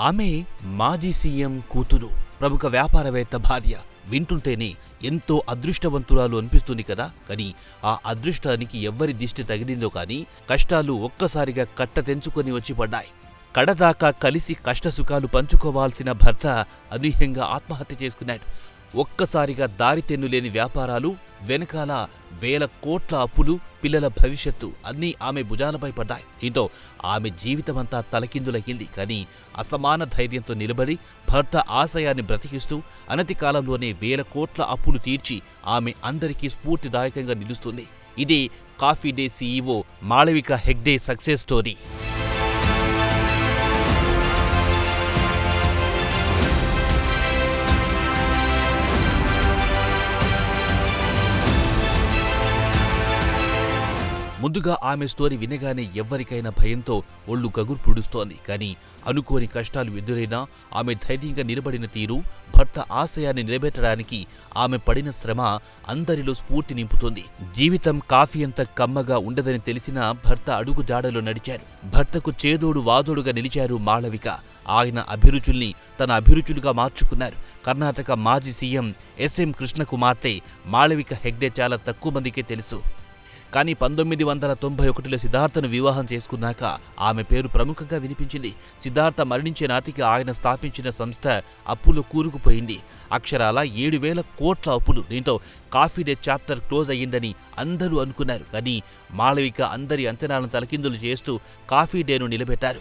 ఆమె మాజీ సీఎం కూతురు. ప్రముఖ వ్యాపారవేత్త భార్య వింటుంటేనే ఎంతో అదృష్టవంతురాలు అనిపిస్తుంది కదా. కానీ ఆ అదృష్టానికి ఎవ్వరి దిష్టి తగిలిందో కానీ కష్టాలు ఒక్కసారిగా కట్ట తెంచుకొని వచ్చి పడ్డాయి. కడదాకా కలిసి కష్టసుఖాలు పంచుకోవాల్సిన భర్త అనూహ్యంగా ఆత్మహత్య చేసుకున్నాడు. ఒక్కసారిగా దారితెన్నులేని వ్యాపారాలు వెనకాల వేల కోట్ల అప్పులు పిల్లల భవిష్యత్తు అన్నీ ఆమె భుజాలపై పడ్డాయి. దీంతో ఆమె జీవితమంతా తలకిందులయ్యింది. కానీ అసమాన ధైర్యంతో నిలబడి భర్త ఆశయాన్ని బ్రతికిస్తూ అనతి కాలంలోనే వేల కోట్ల అప్పులు తీర్చి ఆమె అందరికీ స్ఫూర్తిదాయకంగా నిలుస్తుంది. ఇది coffee day CEO Malavika Hegde success story. ముందుగా ఆమె స్టోరీ వినగానే ఎవ్వరికైనా భయంతో ఒళ్ళు గగురు పుడుస్తోంది కానీ అనుకోని కష్టాలు ఎదురైనా ఆమె ధైర్యంగా నిలబడిన తీరు భర్త ఆశయాన్ని నిలబెట్టడానికి ఆమె పడిన శ్రమ అందరిలో స్ఫూర్తి నింపుతుంది. జీవితం కాఫీ అంత కమ్మగా ఉండదని తెలిసినా భర్త అడుగు జాడలో నడిచారు. భర్తకు చేదోడు వాదోడుగా నిలిచారు మాళవిక. ఆయన అభిరుచుల్ని తన అభిరుచులుగా మార్చుకున్నారు. కర్ణాటక మాజీ సీఎం ఎస్ఎం కృష్ణ కుమార్తె మాళవిక హెగ్డే చాలా తక్కువ మందికే తెలుసు. కానీ పంతొమ్మిది వందల తొంభై ఒకటిలో సిద్ధార్థను వివాహం చేసుకున్నాక ఆమె పేరు ప్రముఖంగా వినిపించింది. సిద్ధార్థ మరణించే నాటికి ఆయన స్థాపించిన సంస్థ అప్పులు కూరుకుపోయింది. అక్షరాల ఏడు వేల కోట్ల అప్పులు. దీంతో కాఫీ డే చాప్టర్ క్లోజ్ అయ్యిందని అందరూ అనుకున్నారు. కానీ మాళవిక అందరి అంచనాలను తలకిందులు చేస్తూ కాఫీ డేను నిలబెట్టారు.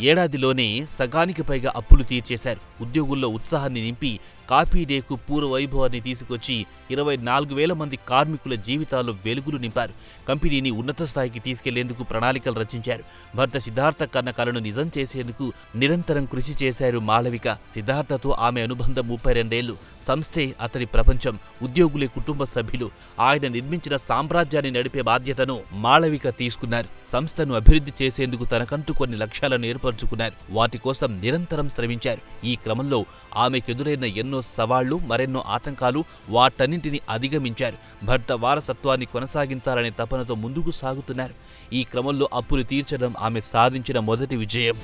ఏడాదిలోనే సగానికి పైగా అప్పులు తీర్చేశారు. ఉద్యోగుల్లో ఉత్సాహాన్ని నింపి కాఫీ డేకు పూర్వ వైభవాన్ని తీసుకొచ్చి ఇరవై నాలుగు వేల మంది కార్మికుల జీవితాల్లో వెలుగులు నింపారు. కంపెనీని ఉన్నత స్థాయికి తీసుకెళ్ళేందుకు ప్రణాళికలు రచించారు. భర్త సిద్ధార్థ కన్న కలను నిజం చేసేందుకు నిరంతరం కృషి చేశారు మాళవిక. సిద్ధార్థతో ఆమె అనుబంధం ముప్పై రెండేళ్ళు. సంస్థే అతని ప్రపంచం. ఉద్యోగులే కుటుంబ సభ్యులు. ఆయన నిర్మించిన సామ్రాజ్యాన్ని నడిపే బాధ్యతను మాళవిక తీసుకున్నారు. సంస్థను అభివృద్ధి చేసేందుకు తనకంటూ కొన్ని లక్ష్యాలను ఏర్పరచుకున్నారు. వాటి కోసం నిరంతరం శ్రమించారు. ఈ క్రమంలో ఆమెకెదురైన ఎన్నో సవాళ్ళు మరెన్నో ఆటంకాలు వాటన్నింటినీ అధిగమించారు. భర్త వారసత్వాన్ని కొనసాగించాలనే తపనతో ముందుకు సాగుతున్నారు. ఈ క్రమంలో అప్పులు తీర్చడం ఆమె సాధించిన మొదటి విజయం.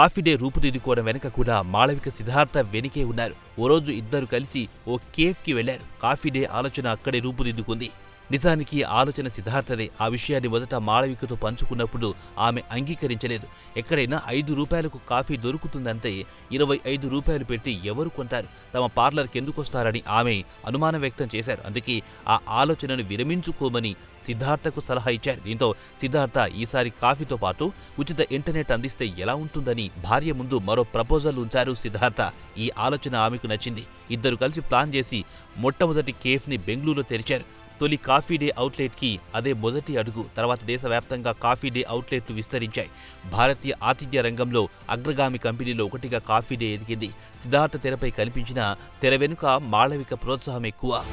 కాఫీ డే రూపుదిద్దుకోవడం వెనక కూడా మాళవిక సిద్ధార్థ వెనుకే ఉన్నారు. ఓ రోజు ఇద్దరు కలిసి ఓ కేఫ్కి వెళ్ళారు కాఫీ డే ఆలోచన అక్కడే రూపుదిద్దుకుంది. నిజానికి ఆలోచన సిద్ధార్థదే. ఆ విషయాన్ని మొదట మాళవికతో పంచుకున్నప్పుడు ఆమె అంగీకరించలేదు. ఎక్కడైనా ఐదు రూపాయలకు కాఫీ దొరుకుతుందంటే ఇరవై ఐదు రూపాయలు పెట్టి ఎవరు కొంటారు? తమ పార్లర్కి ఎందుకొస్తారని ఆమె అనుమానం వ్యక్తం చేశారు. అందుకే ఆ ఆలోచనను విరమించుకోమని సిద్ధార్థకు సలహా ఇచ్చారు. దీంతో సిద్ధార్థ ఈసారి కాఫీతో పాటు ఉచిత ఇంటర్నెట్ అందిస్తే ఎలా ఉంటుందని భార్య ముందు మరో ప్రపోజల్ ఉంచారు సిద్ధార్థ. ఈ ఆలోచన ఆమెకు నచ్చింది. ఇద్దరు కలిసి ప్లాన్ చేసి మొట్టమొదటి కేఫ్ని బెంగళూరులో తెరిచారు. తొలి కాఫీ డే అవుట్లెట్కి అదే మొదటి అడుగు. తర్వాత దేశవ్యాప్తంగా కాఫీ డే అవుట్లెట్లు విస్తరించాయి. భారతీయ ఆతిథ్య రంగంలో అగ్రగామి కంపెనీలో ఒకటిగా కాఫీ డే ఎదిగింది. సిద్ధార్థ తెరపై కనిపించిన తెర వెనుక మాళవిక ప్రోత్సాహం ఎక్కువ.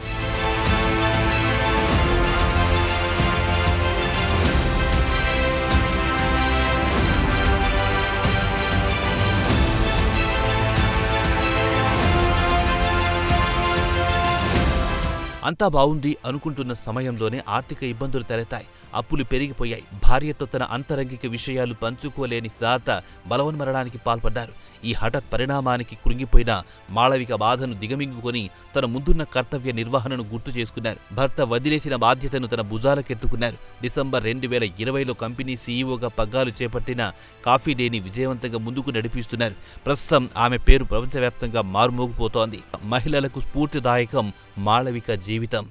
అంతా బావుంది అనుకుంటున్న సమయంలోనే ఆర్థిక ఇబ్బందులు తలెత్తాయి. అప్పులు పెరిగిపోయాయి. భార్యతో తన అంతరంగిక విషయాలు పంచుకోలేని సిద్ధార్థ బలవన్మరణానికి పాల్పడ్డారు. ఈ హఠాత్ పరిణామానికి కృంగిపోయిన మాళవిక బాధను దిగమింగుకొని తన ముందున్న కర్తవ్య నిర్వహణను గుర్తు చేసుకున్నారు. భర్త వదిలేసిన బాధ్యతను తన భుజాలకెత్తుకున్నారు. డిసెంబర్ రెండు వేల ఇరవైలో కంపెనీ సీఈఓగా పగ్గాలు చేపట్టిన కాఫీ డేని విజయవంతంగా ముందుకు నడిపిస్తున్నారు. ప్రస్తుతం ఆమె పేరు ప్రపంచవ్యాప్తంగా మారుమోగిపోతోంది. మహిళలకు స్ఫూర్తిదాయకం మాళవిక జీవితం.